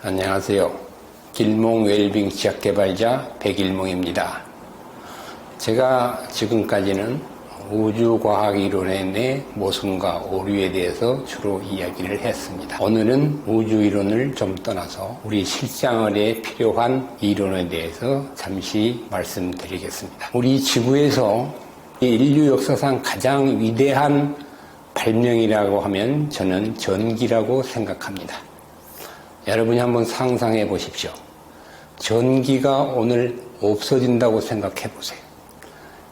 안녕하세요. 길몽 웰빙 지역 개발자 백일몽입니다. 제가 지금까지는 우주과학 이론의 내 모순과 오류에 대해서 주로 이야기를 했습니다. 오늘은 우주 이론을 좀 떠나서 우리 실생활에 필요한 이론에 대해서 잠시 말씀드리겠습니다. 우리 지구에서 인류 역사상 가장 위대한 발명이라고 하면 저는 전기라고 생각합니다. 여러분이 한번 상상해 보십시오. 전기가 오늘 없어진다고 생각해 보세요.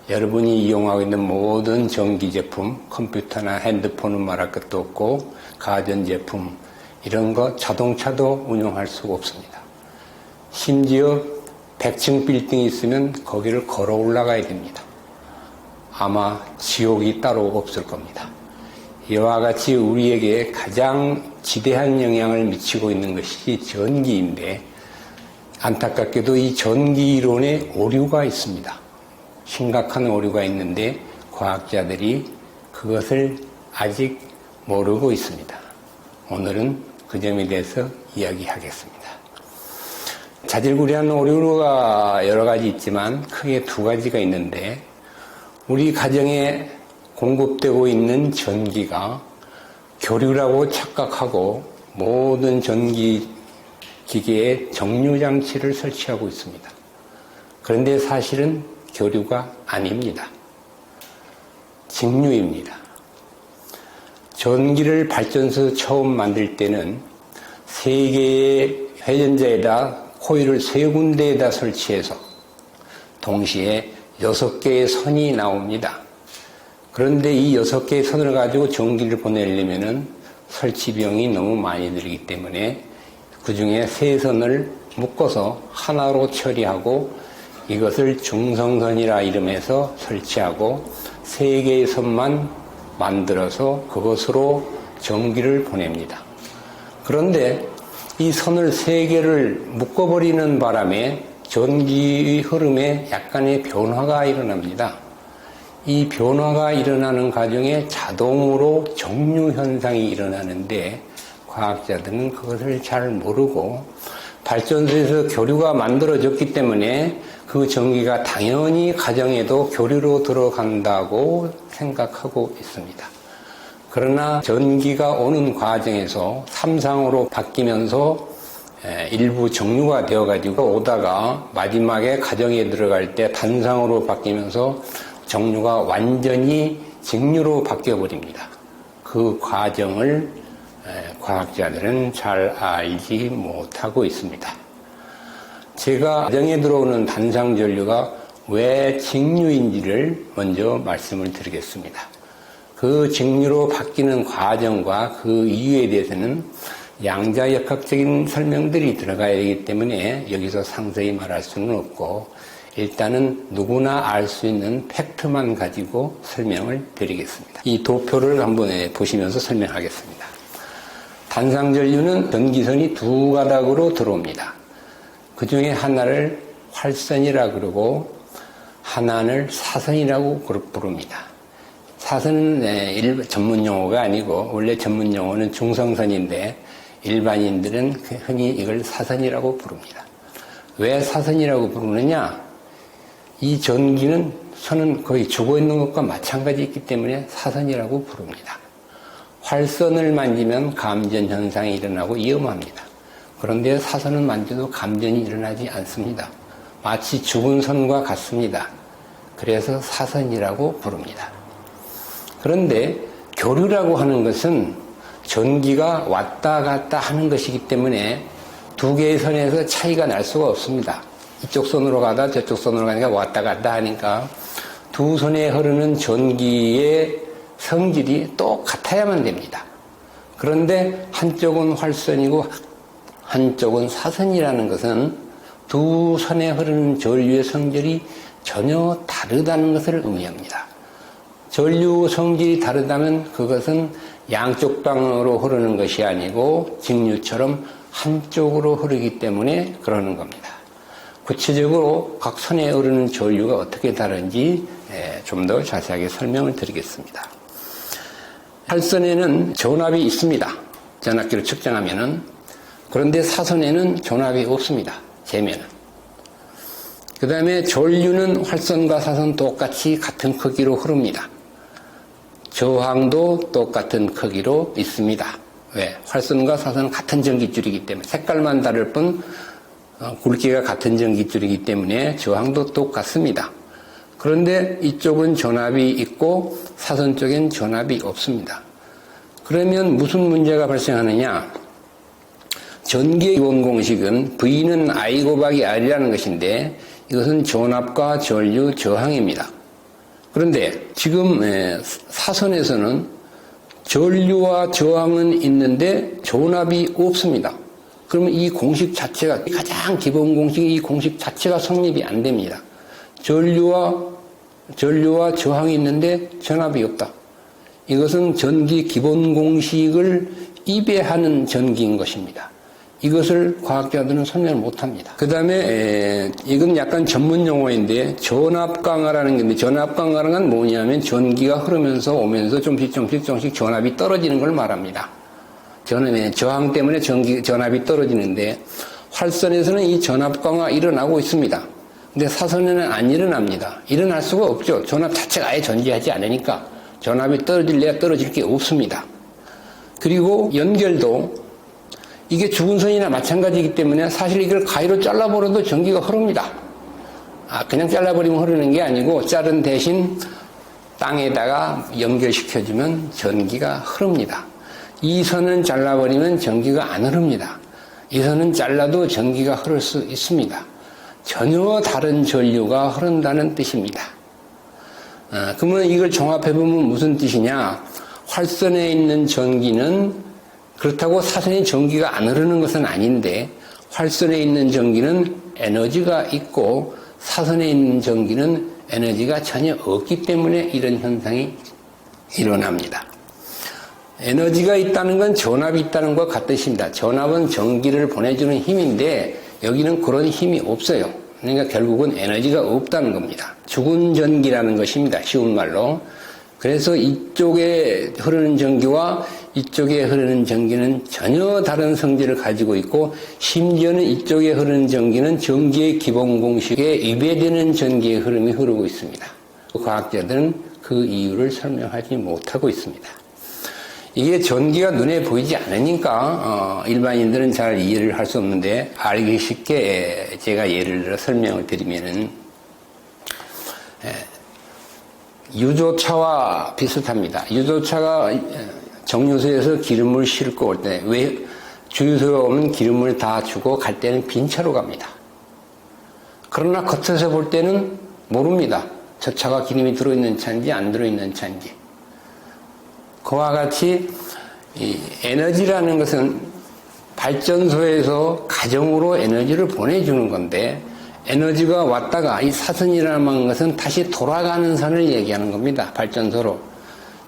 여러분이 이용하고 있는 모든 전기 제품, 컴퓨터나 핸드폰은 말할 것도 없고, 가전 제품, 이런 거 자동차도 운영할 수가 없습니다. 심지어 100층 빌딩이 있으면 거기를 걸어 올라가야 됩니다. 아마 지옥이 따로 없을 겁니다. 이와 같이 우리에게 가장 지대한 영향을 미치고 있는 것이 전기인데 안타깝게도 이 전기 이론에 오류가 있습니다. 심각한 오류가 있는데 과학자들이 그것을 아직 모르고 있습니다. 오늘은 그 점에 대해서 이야기하겠습니다. 자질구레한 오류가 여러 가지 있지만 크게 두 가지가 있는데 우리 가정에 공급되고 있는 전기가 교류라고 착각하고 모든 전기 기계에 정류 장치를 설치하고 있습니다. 그런데 사실은 교류가 아닙니다. 직류입니다. 전기를 발전소 처음 만들 때는 세 개의 회전자에다 코일을 세 군데에다 설치해서 동시에 여섯 개의 선이 나옵니다. 그런데 이 여섯 개의 선을 가지고 전기를 보내려면은 설치 비용이 너무 많이 들기 때문에 그 중에 세 선을 묶어서 하나로 처리하고 이것을 중성선이라 이름해서 설치하고 세 개의 선만 만들어서 그것으로 전기를 보냅니다. 그런데 이 선을 세 개를 묶어버리는 바람에 전기 흐름에 약간의 변화가 일어납니다. 이 변화가 일어나는 과정에 자동으로 정류 현상이 일어나는데 과학자들은 그것을 잘 모르고 발전소에서 교류가 만들어졌기 때문에 그 전기가 당연히 가정에도 교류로 들어간다고 생각하고 있습니다. 그러나 전기가 오는 과정에서 삼상으로 바뀌면서 일부 정류가 되어가지고 오다가 마지막에 가정에 들어갈 때 단상으로 바뀌면서 정류가 완전히 직류로 바뀌어 버립니다. 그 과정을 과학자들은 잘 알지 못하고 있습니다. 제가 가정에 들어오는 단상 전류가 왜 직류인지를 먼저 말씀을 드리겠습니다. 그 직류로 바뀌는 과정과 그 이유에 대해서는 양자역학적인 설명들이 들어가야 되기 때문에 여기서 상세히 말할 수는 없고 일단은 누구나 알 수 있는 팩트만 가지고 설명을 드리겠습니다. 이 도표를 한번 보시면서 설명하겠습니다. 단상전류는 전기선이 두 가닥으로 들어옵니다. 그 중에 하나를 활선이라 그러고 하나를 사선이라고 부릅니다. 사선은 전문 용어가 아니고 원래 전문 용어는 중성선인데 일반인들은 흔히 이걸 사선이라고 부릅니다. 왜 사선이라고 부르느냐? 이 전기는 선은 거의 죽어 있는 것과 마찬가지이기 때문에 사선이라고 부릅니다. 활선을 만지면 감전 현상이 일어나고 위험합니다. 그런데 사선을 만져도 감전이 일어나지 않습니다. 마치 죽은 선과 같습니다. 그래서 사선이라고 부릅니다. 그런데 교류라고 하는 것은 전기가 왔다 갔다 하는 것이기 때문에 두 개의 선에서 차이가 날 수가 없습니다. 이쪽 선으로 가다 저쪽 선으로 가니까 왔다 갔다 하니까 두 손에 흐르는 전기의 성질이 똑같아야만 됩니다. 그런데 한쪽은 활선이고 한쪽은 사선이라는 것은 두 선에 흐르는 전류의 성질이 전혀 다르다는 것을 의미합니다. 전류 성질이 다르다면 그것은 양쪽 방으로 흐르는 것이 아니고 직류처럼 한쪽으로 흐르기 때문에 그러는 겁니다. 구체적으로 각 선에 흐르는 전류가 어떻게 다른지 좀 더 자세하게 설명을 드리겠습니다. 활선에는 전압이 있습니다. 전압기로 측정하면은 그런데 사선에는 전압이 없습니다. 재면은. 그 다음에 전류는 활선과 사선 똑같이 같은 크기로 흐릅니다. 저항도 똑같은 크기로 있습니다. 왜? 활선과 사선은 같은 전기줄이기 때문에 색깔만 다를 뿐 어, 굵기가 같은 전기줄이기 때문에 저항도 똑같습니다. 그런데 이쪽은 전압이 있고 사선 쪽엔 전압이 없습니다. 그러면 무슨 문제가 발생하느냐? 전기의 기본 공식은 V는 I 곱하기 R이라는 것인데 이것은 전압과 전류 저항입니다. 그런데 지금 에, 사선에서는 전류와 저항은 있는데 전압이 없습니다. 그러면 이 공식 자체가 가장 기본 공식이 이 공식 자체가 성립이 안 됩니다. 전류와 전류와 저항이 있는데 전압이 없다. 이것은 전기 기본 공식을 입에하는 전기인 것입니다. 이것을 과학자들은 설명을 못합니다. 그 다음에 이건 약간 전문 용어인데 전압 강화라는 건데 전압 강화라는 건 뭐냐면 전기가 흐르면서 오면서 좀씩 좀씩 좀씩 전압이 떨어지는 걸 말합니다. 저는 저항 때문에 전기 전압이 떨어지는데 활선에서는 이 전압 강화 일어나고 있습니다. 근데 사선에는 안 일어납니다. 일어날 수가 없죠. 전압 자체가 아예 존재하지 않으니까 전압이 떨어질래야 떨어질 게 없습니다. 그리고 연결도 이게 죽은 선이나 마찬가지이기 때문에 사실 이걸 가위로 잘라버려도 전기가 흐릅니다. 아, 그냥 잘라버리면 흐르는 게 아니고 자른 대신 땅에다가 연결시켜주면 전기가 흐릅니다. 이 선은 잘라버리면 전기가 안 흐릅니다. 이 선은 잘라도 전기가 흐를 수 있습니다. 전혀 다른 전류가 흐른다는 뜻입니다. 아, 그러면 이걸 종합해보면 무슨 뜻이냐? 활선에 있는 전기는 그렇다고 사선에 전기가 안 흐르는 것은 아닌데 활선에 있는 전기는 에너지가 있고 사선에 있는 전기는 에너지가 전혀 없기 때문에 이런 현상이 일어납니다. 에너지가 있다는 건 전압이 있다는 것과 같으십니다. 전압은 전기를 보내주는 힘인데 여기는 그런 힘이 없어요. 그러니까 결국은 에너지가 없다는 겁니다. 죽은 전기라는 것입니다. 쉬운 말로. 그래서 이쪽에 흐르는 전기와 이쪽에 흐르는 전기는 전혀 다른 성질을 가지고 있고 심지어는 이쪽에 흐르는 전기는 전기의 기본 공식에 위배되는 전기의 흐름이 흐르고 있습니다. 과학자들은 그 이유를 설명하지 못하고 있습니다. 이게 전기가 눈에 보이지 않으니까 어, 일반인들은 잘 이해를 할 수 없는데 알기 쉽게 제가 예를 들어 설명을 드리면은 유조차와 비슷합니다. 유조차가 정류소에서 기름을 싣고 올 때, 왜 주유소에 오면 기름을 다 주고 갈 때는 빈 차로 갑니다. 그러나 겉에서 볼 때는 모릅니다. 저 차가 기름이 들어있는 차인지 안 들어있는 차인지. 그와 같이 에너지라는 것은 발전소에서 가정으로 에너지를 보내주는 건데 에너지가 왔다가 이 사선이라는 것은 다시 돌아가는 선을 얘기하는 겁니다. 발전소로.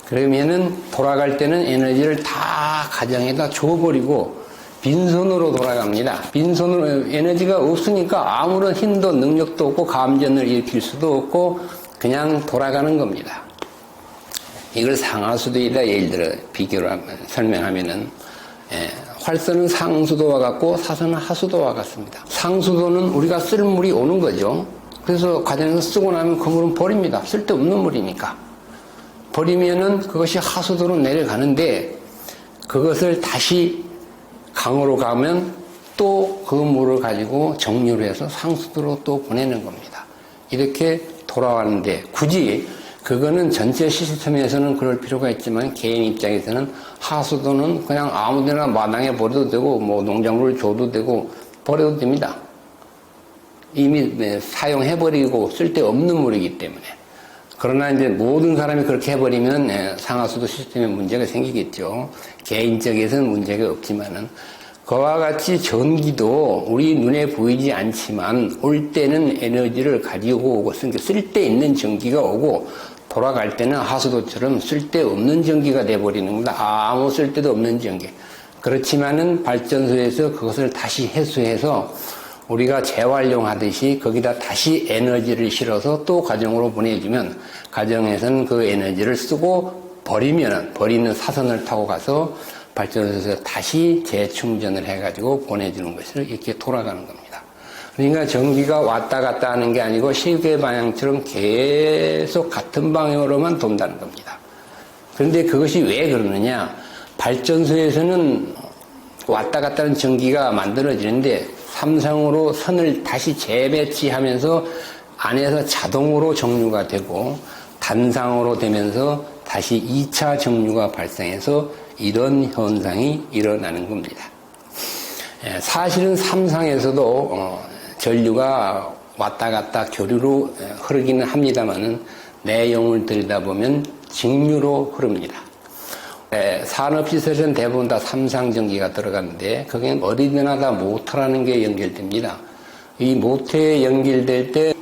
그러면은 돌아갈 때는 에너지를 다 가정에다 줘버리고 빈손으로 돌아갑니다. 빈손으로 에너지가 없으니까 아무런 힘도 능력도 없고 감전을 일으킬 수도 없고 그냥 돌아가는 겁니다. 이걸 상하수도에다 예를 들어 비교를 하면, 설명하면은 예, 활선은 상수도와 같고 사선은 하수도와 같습니다. 상수도는 우리가 쓸 물이 오는 거죠. 그래서 과정에서 쓰고 나면 그 물은 버립니다. 쓸데없는 물이니까. 버리면은 그것이 하수도로 내려가는데 그것을 다시 강으로 가면 또 그 물을 가지고 정류를 해서 상수도로 또 보내는 겁니다. 이렇게 돌아왔는데 굳이 그거는 전체 시스템에서는 그럴 필요가 있지만 개인 입장에서는 하수도는 그냥 아무데나 마당에 버려도 되고 뭐 농작물을 줘도 되고 버려도 됩니다. 이미 네, 사용해버리고 쓸데없는 물이기 때문에. 그러나 이제 모든 사람이 그렇게 해버리면 네, 상하수도 시스템에 문제가 생기겠죠. 개인적에서는 문제가 없지만은 그와 같이 전기도 우리 눈에 보이지 않지만 올 때는 에너지를 가지고 오고 쓸데 있는 전기가 오고 돌아갈 때는 하수도처럼 쓸데없는 전기가 돼버리는 겁니다. 아무 쓸데도 없는 전기. 그렇지만은 발전소에서 그것을 다시 해수해서 우리가 재활용하듯이 거기다 다시 에너지를 실어서 또 가정으로 보내주면 가정에서는 그 에너지를 쓰고 버리면 버리는 사선을 타고 가서 발전소에서 다시 재충전을 해가지고 보내주는 것으로 이렇게 돌아가는 겁니다. 그러니까 전기가 왔다 갔다 하는 게 아니고 시계 방향처럼 계속 같은 방향으로만 돈다는 겁니다. 그런데 그것이 왜 그러느냐? 발전소에서는 왔다 갔다 하는 전기가 만들어지는데 삼상으로 선을 다시 재배치하면서 안에서 자동으로 정류가 되고 단상으로 되면서 다시 2차 정류가 발생해서 이런 현상이 일어나는 겁니다. 예, 사실은 삼상에서도 어, 전류가 왔다 갔다 교류로 예, 흐르기는 합니다만은 내용을 들여다보면 직류로 흐릅니다. 예, 산업시설은 대부분 다 삼상전기가 들어가는데 거기는 어디나 다 모터라는 게 연결됩니다. 이 모터에 연결될 때 에,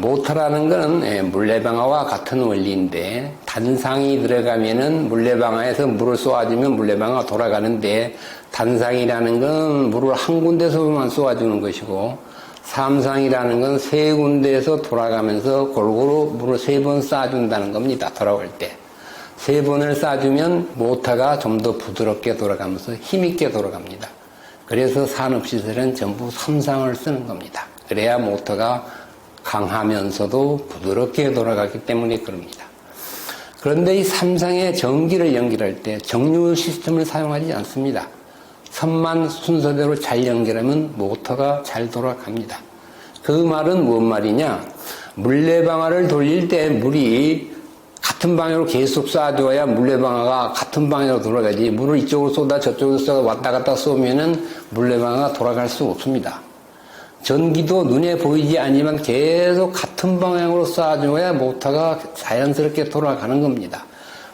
모터라는 것은 에, 물레방아와 같은 원리인데 단상이 들어가면은 물레방아에서 물을 쏘아주면 물레방아가 돌아가는데 단상이라는 건 물을 한 군데서만 쏘아주는 것이고 삼상이라는 건 세 군데에서 돌아가면서 골고루 물을 세 번 쏴준다는 겁니다. 돌아올 때. 세 번을 쏴주면 모터가 좀 더 부드럽게 돌아가면서 힘있게 돌아갑니다. 그래서 산업시설은 전부 삼상을 쓰는 겁니다. 그래야 모터가 강하면서도 부드럽게 돌아가기 때문에 그럽니다. 그런데 이 삼상의 전기를 연결할 때 정류 시스템을 사용하지 않습니다. 선만 순서대로 잘 연결하면 모터가 잘 돌아갑니다. 그 말은 무슨 말이냐? 물레방아를 돌릴 때 물이 같은 방향으로 계속 쏴줘야 물레방아가 같은 방향으로 돌아가지 물을 이쪽으로 쏟아 저쪽으로 쏟아 왔다 갔다 쏘면은 물레방아가 돌아갈 수 없습니다. 전기도 눈에 보이지 않지만 계속 같은 방향으로 쏴줘야 모터가 자연스럽게 돌아가는 겁니다.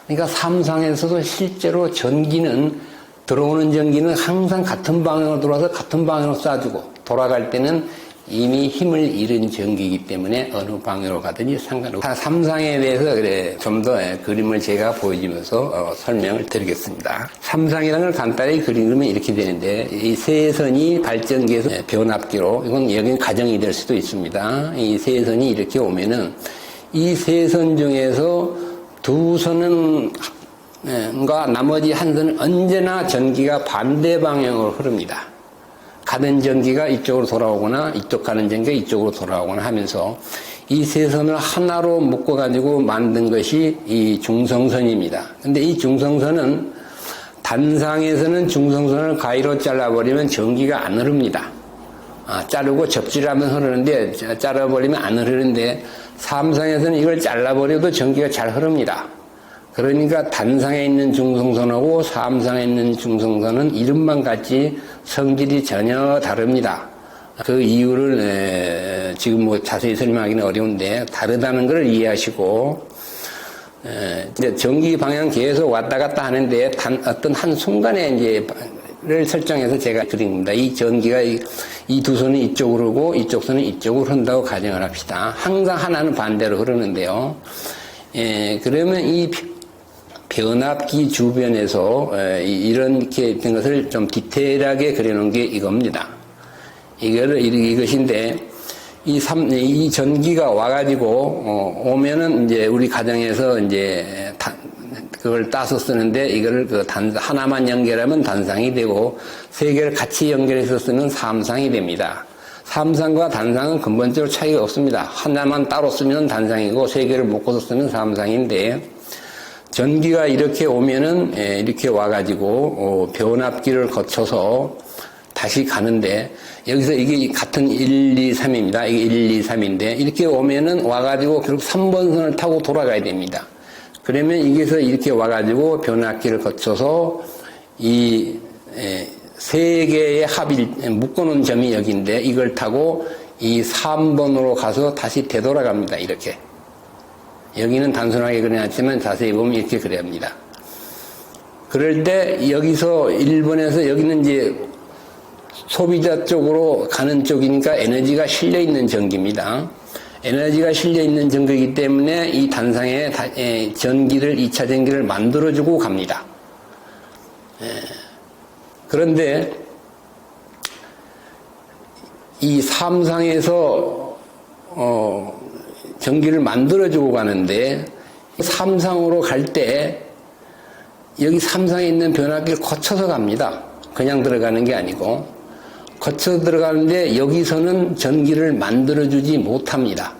그러니까 삼상에서도 실제로 전기는 들어오는 전기는 항상 같은 방향으로 돌아서 같은 방향으로 쏴주고 돌아갈 때는 이미 힘을 잃은 전기이기 때문에 어느 방향으로 가든지 상관없고 삼상에 대해서 그래 좀 더 그림을 제가 보여주면서 어, 설명을 드리겠습니다. 삼상이라는 걸 간단히 그리면 이렇게 되는데 이 세선이 발전기에서 변압기로 이건 여기는 가정이 될 수도 있습니다. 이 세선이 이렇게 오면은 이 세선 중에서 두 선은 과 나머지 한 선은 언제나 전기가 반대 방향으로 흐릅니다. 가는 전기가 이쪽으로 돌아오거나 이쪽 가는 전기가 이쪽으로 돌아오거나 하면서 이 세 선을 하나로 묶어 가지고 만든 것이 이 중성선입니다. 근데 이 중성선은 단상에서는 중성선을 가위로 잘라버리면 전기가 안 흐릅니다. 아, 자르고 접질하면 흐르는데 잘라버리면 안 흐르는데 삼상에서는 이걸 잘라버려도 전기가 잘 흐릅니다. 그러니까 단상에 있는 중성선하고 삼상에 있는 중성선은 이름만 같지 성질이 전혀 다릅니다. 그 이유를 지금 뭐 자세히 설명하기는 어려운데 다르다는 걸 이해하시고 이제 전기 방향 계속 왔다 갔다 하는데 단 어떤 한 순간에 이제 를 설정해서 제가 그린 겁니다. 이 전기가 이두 손은 이쪽으로 흐르고 이쪽 손은 이쪽으로 흐른다고 가정을 합시다. 항상 하나는 반대로 흐르는데요. 예, 그러면 이 변압기 주변에서 이렇게 된 것을 좀 디테일하게 그려놓은 게 이겁니다. 이거를 이것인데 이 삼, 이 전기가 와가지고 어, 오면은 이제 우리 가정에서 이제 다, 그걸 따서 쓰는데 이거를 그 단, 하나만 연결하면 단상이 되고 세 개를 같이 연결해서 쓰면 삼상이 됩니다. 삼상과 단상은 근본적으로 차이가 없습니다. 하나만 따로 쓰면 단상이고 세 개를 묶어서 쓰면 삼상인데 전기가 이렇게 오면은 예, 이렇게 와가지고 어, 변압기를 거쳐서 다시 가는데 여기서 이게 같은 1, 2, 3입니다. 이게 1, 2, 3인데 이렇게 오면은 와가지고 결국 3번 선을 타고 돌아가야 됩니다. 그러면 여기서 이렇게 와가지고 변압기를 거쳐서 이 세 개의 합일 묶어놓은 점이 여기인데 이걸 타고 이 3번으로 가서 다시 되돌아갑니다. 이렇게. 여기는 단순하게 그려놨지만 자세히 보면 이렇게 그려야 합니다. 그럴 때 여기서 1번에서 여기는 이제 소비자 쪽으로 가는 쪽이니까 에너지가 실려 있는 전기입니다. 에너지가 실려 있는 전기이기 때문에 이 단상에 전기를 2차 전기를 만들어주고 갑니다. 그런데 이 삼상에서 어 전기를 만들어주고 가는데 삼상으로 갈 때 여기 삼상에 있는 변압기를 거쳐서 갑니다. 그냥 들어가는 게 아니고 거쳐 들어가는데 여기서는 전기를 만들어주지 못합니다.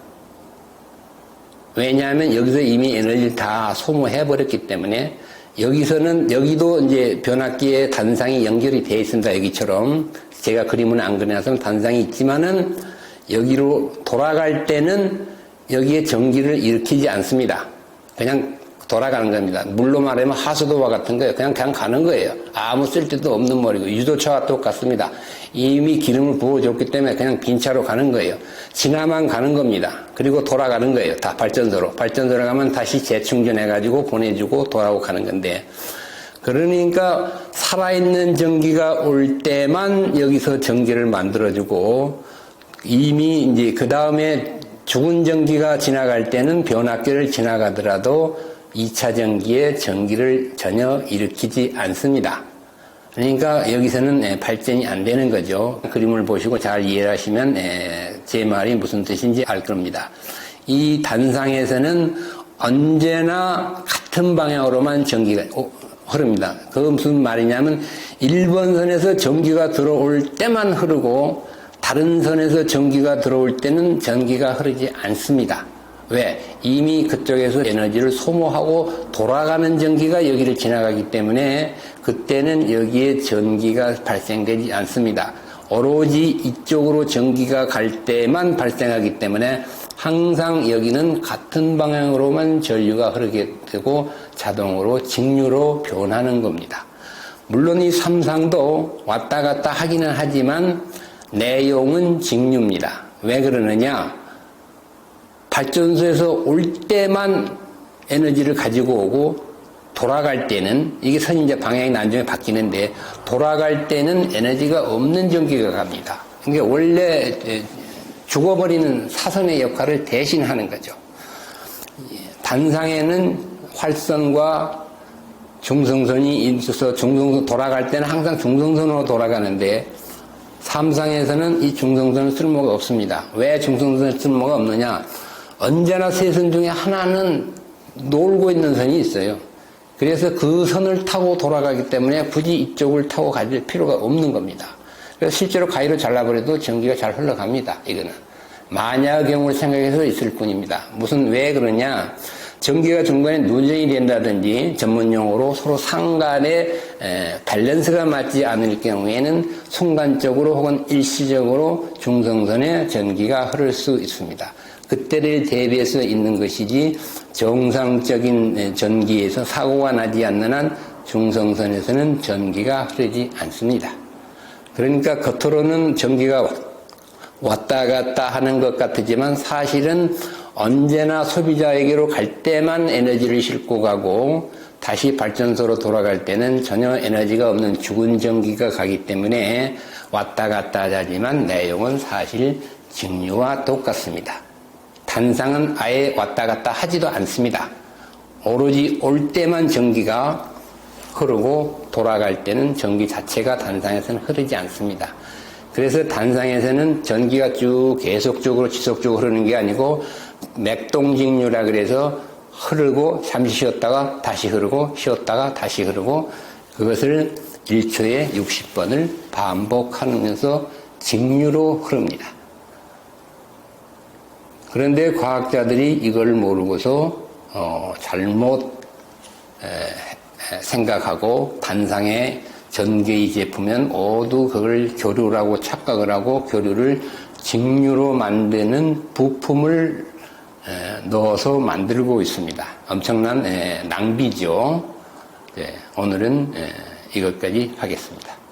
왜냐하면 여기서 이미 에너지를 다 소모해 버렸기 때문에 여기서는 여기도 이제 변압기에 단상이 연결이 되어 있습니다. 여기처럼 제가 그림은 안 그려서 단상이 있지만은 여기로 돌아갈 때는 여기에 전기를 일으키지 않습니다. 그냥 돌아가는 겁니다. 물로 말하면 하수도와 같은 거예요. 그냥 그냥 가는 거예요. 아무 쓸데도 없는 머리고 유도차와 똑같습니다. 이미 기름을 부어줬기 때문에 그냥 빈 차로 가는 거예요. 지나만 가는 겁니다. 그리고 돌아가는 거예요. 다 발전소로. 발전소로 가면 다시 재충전해가지고 보내주고 돌아오고 가는 건데. 그러니까 살아있는 전기가 올 때만 여기서 전기를 만들어주고 이미 이제 그 다음에 죽은 전기가 지나갈 때는 변압기를 지나가더라도 2차 전기에 전기를 전혀 일으키지 않습니다. 그러니까 여기서는 예, 발전이 안 되는 거죠. 그림을 보시고 잘 이해하시면 예, 제 말이 무슨 뜻인지 알 겁니다. 이 단상에서는 언제나 같은 방향으로만 전기가 오- 흐릅니다. 그 무슨 말이냐면 1번 선에서 전기가 들어올 때만 흐르고 다른 선에서 전기가 들어올 때는 전기가 흐르지 않습니다. 왜? 이미 그쪽에서 에너지를 소모하고 돌아가는 전기가 여기를 지나가기 때문에 그때는 여기에 전기가 발생되지 않습니다. 오로지 이쪽으로 전기가 갈 때만 발생하기 때문에 항상 여기는 같은 방향으로만 전류가 흐르게 되고 자동으로 직류로 변하는 겁니다. 물론 이 삼상도 왔다 갔다 하기는 하지만 내용은 직류입니다. 왜 그러느냐? 발전소에서 올 때만 에너지를 가지고 오고 돌아갈 때는 이게 선인제 방향이 나중에 바뀌는데 돌아갈 때는 에너지가 없는 전기가 갑니다. 이게 원래 죽어버리는 사선의 역할을 대신하는 거죠. 단상에는 활선과 중성선이 있어서 중성선 돌아갈 때는 항상 중성선으로 돌아가는데 삼상에서는 이 중성선은 쓸모가 없습니다. 왜 중성선은 쓸모가 없느냐? 언제나 세 선 중에 하나는 놀고 있는 선이 있어요. 그래서 그 선을 타고 돌아가기 때문에 굳이 이쪽을 타고 가질 필요가 없는 겁니다. 그래서 실제로 가위로 잘라버려도 전기가 잘 흘러갑니다. 이거는. 만약 경우를 생각해서 있을 뿐입니다. 무슨 왜 그러냐? 전기가 중간에 누전이 된다든지 전문용어로 서로 상간에 에, 밸런스가 맞지 않을 경우에는 순간적으로 혹은 일시적으로 중성선에 전기가 흐를 수 있습니다. 그때를 대비해서 있는 것이지 정상적인 에, 전기에서 사고가 나지 않는 한 중성선에서는 전기가 흐르지 않습니다. 그러니까 겉으로는 전기가 왔다 갔다 하는 것 같지만 사실은 언제나 소비자에게로 갈 때만 에너지를 싣고 가고 다시 발전소로 돌아갈 때는 전혀 에너지가 없는 죽은 전기가 가기 때문에 왔다 갔다 하지만 내용은 사실 직류와 똑같습니다. 단상은 아예 왔다 갔다 하지도 않습니다. 오로지 올 때만 전기가 흐르고 돌아갈 때는 전기 자체가 단상에서는 흐르지 않습니다. 그래서 단상에서는 전기가 쭉 계속적으로 지속적으로 흐르는 게 아니고 맥동직류라 그래서 흐르고 잠시 쉬었다가 다시 흐르고 쉬었다가 다시 흐르고 그것을 1초에 60번을 반복하면서 직류로 흐릅니다. 그런데 과학자들이 이걸 모르고서 어, 잘못 에, 에, 생각하고 단상에 전기의 제품은 모두 그걸 교류라고 착각을 하고 교류를 직류로 만드는 부품을 에, 넣어서 만들고 있습니다. 엄청난 에, 낭비죠. 네, 오늘은 에, 이것까지 하겠습니다.